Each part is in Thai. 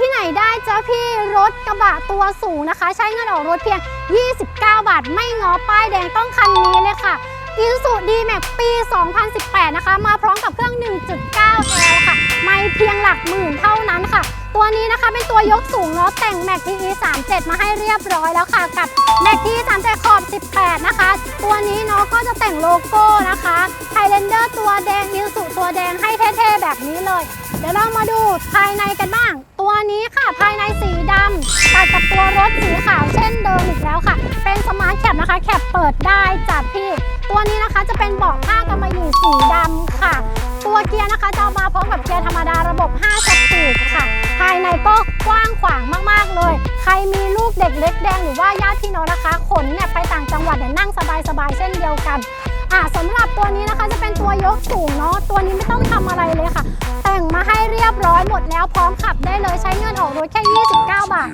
ที่ไหนได้เจ้าพี่รถกระบะตัวสูงนะคะ ใช้เงินออกรถเพียง 29 บาท ไม่ง้อป้ายแดงต้องคันนี้เลยค่ะ i s u z u D-Max ปี 2018 นะคะ มาพร้อมกับเครื่อง 1.9L ค่ะ ไม่เพียงหลักหมื่นเท่านั้นค่ะ ตัวนี้นะคะเป็นตัวยกสูงเนาะแต่ง Max TE 37 มาให้เรียบร้อยแล้วค่ะ กับ Max TE 37ขอบ 18 นะคะ ตัวนี้เนาะก็จะแต่งโลโก้นะคะ Highlander ตัวแดง i s u ตัวแดงให้เท่ๆ แบบนี้เลย เดี๋ยวเรามาดูภายในกันบ้าง ตัวนี้ค่ะภายในสีดำตัดกับตัวรถสีขาวเช่นเดิมอีกแล้วค่ะ เป็นสมาร์ทแคปนะคะ แคปเปิดได้จัดพี่ ตัวนี้นะคะจะเป็นเบาะผ้ากำมะหยี่สีดำค่ะ ตัวเกียร์นะคะจะมาพร้อมกับเกียร์ธรรมดาระบบ 5 สปีดค่ะ ภายในก็กว้างขวางมากๆเลย ใครมีลูกเด็กเล็กแดงหรือว่าญาติพี่น้องนะคะ ขนเนี่ยไปต่างจังหวัดเนี่ยนั่งสบายๆเช่นเดียวกัน อะสำหรับตัวนี้นะคะจะเป็นตัวยกสูงเนาะตัวนี้ไม่ต้องทำอะไรเลยค่ะ แต่งมาให้เรียบร้อยหมดแล้วพร้อมขับได้เลยใช้เงินออกรถแค่ 29 บาท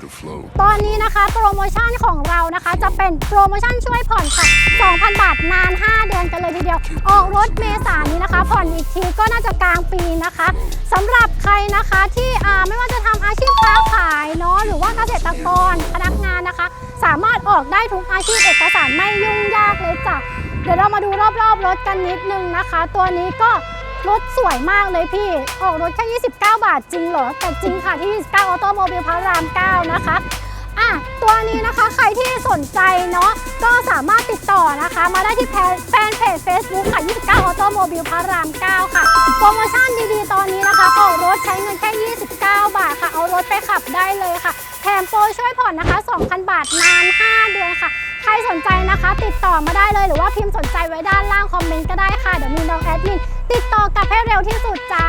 ตอนนี้นะคะโปรโมชั่นของเรานะคะ จะเป็นโปรโมชั่นช่วยผ่อนค่ะ 2,000 บาทนาน 5 เดือนกันเลยทีเดียว ออกรถเมษานี้นะคะ ผ่อนอีกทีก็น่าจะกลางปีนะคะสำหรับใครนะคะที่อ่าไม่ว่าจะทำอาชีพค้าขายเนาะหรือว่าเกษตรกรพนักงานนะคะ สามารถออกได้ทุกอาชีพเอกสารไม่ยุ่งยากเลยจ้ะ เดี๋ยวเรามาดูรอบๆรถกันนิดนึงนะคะ ตัวนี้ก็รถสวยมากเลยพี่ ออกรถแค่ 29 บาทจริงเหรอ แต่จริงค่ะที่ 29 ออโตโมบิลพระราม 9 นะคะอะตัวนี้นะคะใครที่สนใจเนาะก็สามารถติดต่อนะคะ มาได้ที่แฟนเพจ Facebook ค่ะ 29 ออโตโมบิลพระราม 9 ค่ะ โปรโมชั่นดีๆ ตอนนี้นะคะออกรถใช้เงินแค่ 29 บาทค่ะ เอารถไปขับได้เลยค่ะ แถมโปรช่วยผ่อนนะคะ 2,000 บาทนาน 5 เดือนค่ะ นใจนะคะ ติดต่อมาได้เลย หรือว่าพิมพ์สนใจไว้ด้านล่างคอมเมนต์ก็ได้ค่ะ เดี๋ยวมีน้องแอดมินติดต่อกลับให้เร็วที่สุดจ้า